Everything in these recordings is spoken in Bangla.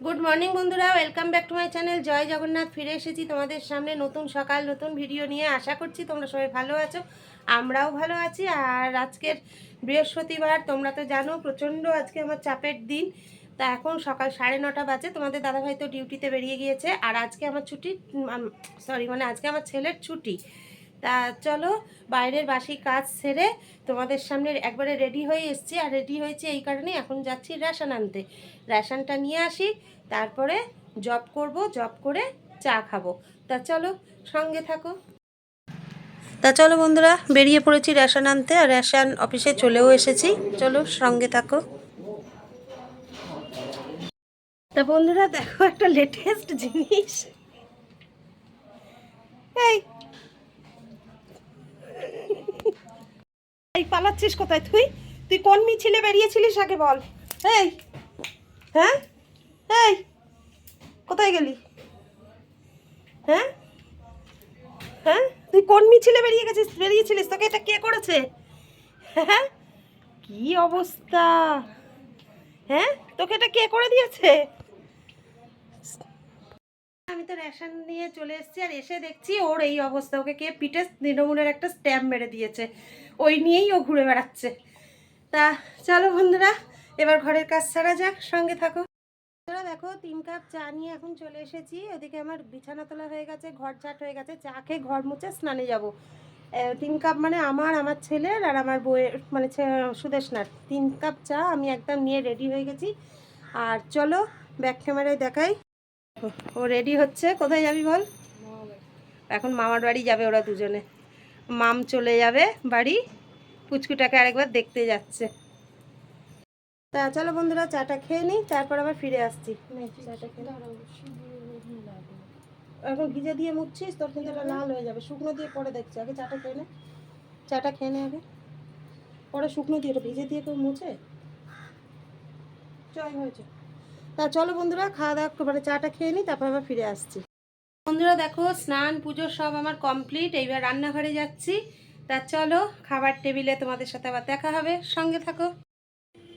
গুড মর্নিং বন্ধুরা। Welcome back to my channel জয় জগন্নাথ, ফিরে এসেছি তোমাদের সামনে নতুন সকাল, নতুন ভিডিও নিয়ে। আশা করছি তোমরা সবাই ভালো আছো, আমরাও ভালো আছি। আর আজকের বৃহস্পতিবার, তোমরা তো জানো, প্রচণ্ড আজকে আমার চাপের দিন। তা এখন সকাল সাড়ে নটা বাজে, তোমাদের দাদাভাই তো ডিউটিতে বেরিয়ে গিয়েছে। আর আজকে আমার ছুটি সরি মানে আজকে আমার ছেলের ছুটি। তা চলো, বাইরের বাসি কাজ সেরে তোমাদের সামনে একবারে রেডি হয়ে এসছি। আর রেডি হয়েছে এই কারণে এখন যাচ্ছি রেশন আনতে। রেশনটা নিয়ে আসি, তারপরে জব করব জব করে চা খাব। তা চলো, সঙ্গে থাকো। তা চলো বন্ধুরা, বেরিয়ে পড়েছি রেশন আনতে, আর রেশন অফিসে চলেও এসেছি। চলো, সঙ্গে থাকো। তা বন্ধুরা, দেখো একটা লেটেস্ট জিনিস। এই পালাচ্ছিস কোথায় তুই? তুই কোন মিছিলে বেরিয়েছিলিস আগে বল। এই হ্যাঁ? এই, কোথায় গেলি? হ্যাঁ? হ্যাঁ? তুই কোন মিছিলে বেরিয়ে গেছিস, বেরিয়েছিলিস? তোকে এটা কে করেছে? হ্যাঁ? কি অবস্থা? হ্যাঁ? তোকে এটা কে করে দিয়েছে? আমি তো রেশন নিয়ে চলে এসেছি আর এসে দেখছি ওর এই অবস্থা। ওকে কে পিঠে তৃণমূলের একটা স্ট্যাম্প মেরে দিয়েছে। ওই নিয়েই ও ঘুরে বেড়াচ্ছে। তা চলো বন্ধুরা, এবার ঘরের কাজ সারা যাক, সঙ্গে থাকো। বন্ধুরা, দেখো, তিন কাপ চা নিয়ে এখন চলে এসেছি। ওদিকে আমার বিছানা তোলা হয়ে গেছে, ঘর ঝাট হয়ে গেছে। চা খেয়ে ঘর মুছে স্নানে যাব। তিন কাপ মানে আমার আমার ছেলের আর আমার বউয়ের মানে সুদেশনার। তিন কাপ চা আমি একদম নিয়ে রেডি হয়ে গেছি। আর চলো, ব্যাক ক্যামেরায় দেখাই। ও রেডি হচ্ছে। কোথায় যাবি বল? এখন মামার বাড়ি যাবে ওরা দুজনে। মাম চলে যাবে বাড়ি। পুচকুটাকে আরেকবার দেখতে যাচ্ছে। তা চলো বন্ধুরা, চাটা খেয়ে নিই, তারপর আবার ফিরে আসছি। চাটা খেয়ে। এখন ভিজে দিয়ে মুছছিস তোর কিন্তু লাল হয়ে যাবে। শুকনো দিয়ে পরে দেখছি। আগে চাটা খেয়ে নে। চাটা খেয়ে নে আগে। পরে শুকনো দিয়ে ভিজে দিয়ে কেউ মুছে? জয় হয়েছে। তা চলো বন্ধুরা, খাওয়া দাওয়া মানে চাটা খেয়ে নিই তারপর আবার ফিরে আসছি। বন্ধুরা দেখো, স্নান, পুজো সব আমার কমপ্লিট এইবার রান্নাঘরে যাচ্ছি। তা চলো, খাবার টেবিলে তোমাদের সাথে আবার দেখা হবে, সঙ্গে থাকো।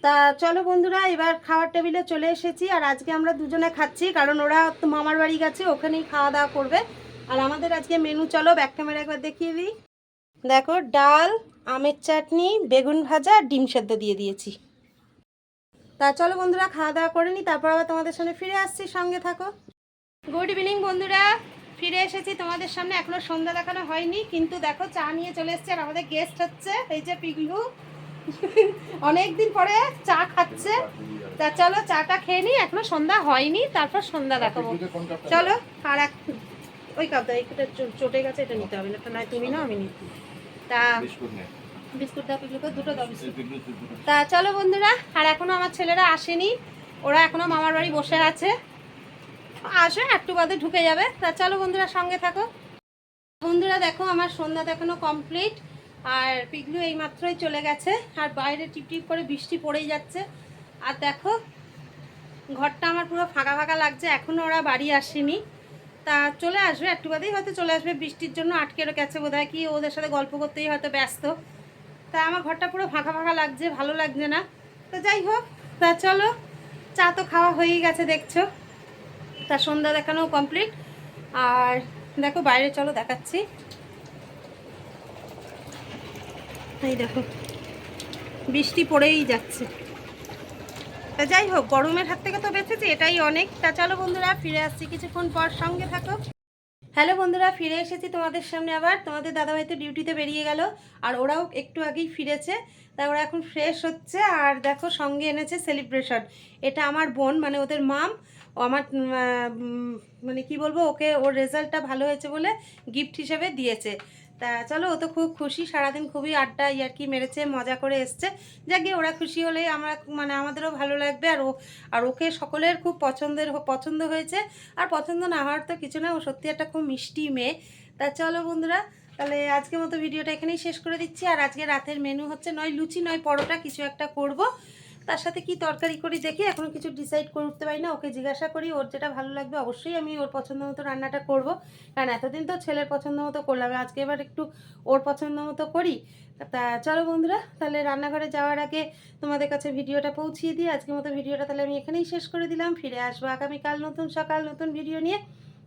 তা চলো বন্ধুরা, এবার খাওয়ার টেবিলে চলে এসেছি, আর আজকে আমরা দুজনে খাচ্ছি, কারণ ওরা তো মামার বাড়ি গেছে, ওখানেই খাওয়া দাওয়া করবে। আর আমাদের আজকে মেনু চলো ব্যাক ক্যামেরা একবার দেখিয়ে দিই। দেখো, ডাল, আমের চাটনি, বেগুন ভাজা আর ডিম সেদ্ধ দিয়ে দিয়েছি। তা চলো বন্ধুরা খাওয়া দাওয়া করে নিই তারপর আবার তোমাদের সামনে ফিরে আসছি সঙ্গে থাকো। গুড ইভিনিং বন্ধুরা। ফিরে এসেছি তোমাদের সামনে এখনও সন্ধ্যা দেখানো হয়নি কিন্তু দেখো চা নিয়ে চলে এসছে আর আমাদের গেস্ট হচ্ছে এই যে পিগলু। অনেক দিন পরে চা খাচ্ছে। তা চলো চাটা খেয়ে নিই এখনও সন্ধ্যা হয়নি তারপর সন্ধ্যা দেখাবো। চলো আর এক ওই কাপটা এইটা চো- চটে গেছে এটা নিতে হবে না এটা নয় তুমি না আমি নিই তা বিস্কুট দুটো তা চলো বন্ধুরা, আর এখনও আমার ছেলেরা আসেনি, ওরা এখনও মামার বাড়ি বসে আছে। আসে, একটু বাদে ঢুকে যাবে। তা চলো বন্ধুরা, সঙ্গে থাকো। বন্ধুরা, দেখো, আমার সন্ধ্যা এখনও কমপ্লিট আর পিগলু এই মাত্রই চলে গেছে, আর বাইরে টিপটিপ করে বৃষ্টি পড়েই যাচ্ছে। আর দেখো, ঘরটা আমার পুরো ফাঁকা ফাঁকা লাগছে এখনও ওরা বাড়ি আসেনি। তা চলে আসবে, একটু বাদেই হয়তো চলে আসবে। বৃষ্টির জন্য আটকে গেছে বোধ হয় কি ওদের সাথে গল্প করতেই হয়তো ব্যস্ত। তা আমার ঘরটা পুরো ফাঁকা ফাঁকা লাগছে, ভালো লাগছে না। তো যাই হোক, তা চলো, চা তো খাওয়া হয়েই গেছে, দেখছ। তা সন্ধ্যা দেখানো কমপ্লিট আর দেখো, বাইরে চলো, দেখাচ্ছি। এই দেখো, বৃষ্টি পড়েই যাচ্ছে। তা যাই হোক, গরমের হাত থেকে তো বেঁচেছি, এটাই অনেক। তা চলো বন্ধুরা, ফিরে আসছি কিছুক্ষণ পর, সঙ্গে থাকো। হ্যালো বন্ধুরা, ফিরে এসেছি তোমাদের সামনে আবার। তোমাদের দাদাভাই তো ডিউটিতে বেরিয়ে গেল, আর ওরাও একটু আগেই ফিরেছে। তাই ওরা এখন ফ্রেশ হচ্ছে, আর দেখো সঙ্গে এনেছে সেলিব্রেশন এটা আমার বোন মানে ওদের মাম। আমার মানে কি বলব, ওকে ওর রেজাল্টটা ভালো হয়েছে বলে গিফট হিসেবে দিয়েছে। তা চলো, ও তো খুব খুশি, সারাদিন খুবই আড্ডা ইয়ার্কি মেরেছে, মজা করে এসছে। যাক গিয়ে ওরা খুশি হলে আমরা মানে আমাদেরও ভালো লাগবে, আর ও, আর ওকে সকলের খুব পছন্দের পছন্দ হয়েছে। আর পছন্দ না হওয়ার তো কিছু না, ও সত্যি একটা খুব মিষ্টি মেয়ে। তা চলো বন্ধুরা, তাহলে আজকের মতো ভিডিওটা এখানেই শেষ করে দিচ্ছি। আর আজকে রাতের মেনু হচ্ছে নয়, লুচি, নয়, পরোটা, কিছু একটা করব। তার সাথে কি তরকারি করি দেখি এখনও কিছু ডিসাইড করে উঠতে পারি না। ওকে জিজ্ঞাসা করি, ওর যেটা ভালো লাগবে অবশ্যই আমি ওর পছন্দ মতো রান্নাটা করব। কারণ এতদিন তো ছেলের পছন্দ মতো করলাম, আজকে এবার একটু ওর পছন্দ মতো করি। তা চলো বন্ধুরা, তাহলে রান্নাঘরে যাওয়ার আগে তোমাদের কাছে ভিডিওটা পৌঁছিয়ে দিই। আজকের মতো ভিডিওটা তাহলে আমি এখানেই শেষ করে দিলাম। ফিরে আসব আগামীকাল নতুন সকাল, নতুন ভিডিও নিয়ে।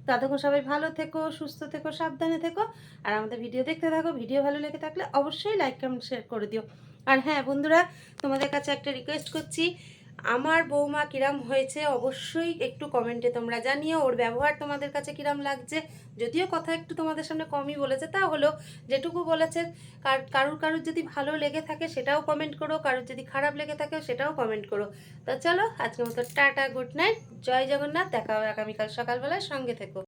ততক্ষণ সবাই ভালো থেকো, সুস্থ থেকো, সাবধানে থেকো। আর আমাদের ভিডিও দেখতে থাকো। ভিডিও ভালো লেগে থাকলে অবশ্যই লাইক কমেন্ট শেয়ার করে দিও। আর হ্যাঁ বন্ধুরা, তোমাদের কাছে একটা রিকোয়েস্ট করছি। আমার বৌমা কিরাম হয়েছে, অবশ্যই একটু কমেন্টে তোমরা জানিও, ওর ব্যবহার তোমাদের কাছে কিরাম লাগছে। যদিও কথা একটু তোমাদের সামনে কমই বলেছে, তা হলো, যেটুকু বলেছে, কার, কারুর কারুর যদি ভালো লেগে থাকে সেটাও কমেন্ট করো, কারুর যদি খারাপ লেগে থাকে সেটাও কমেন্ট করো। তো চলো, আজকের মতো টাটা গুড নাইট জয় জগন্নাথ, দেখা হবে আগামীকাল সকালবেলায়, সঙ্গে থেকো।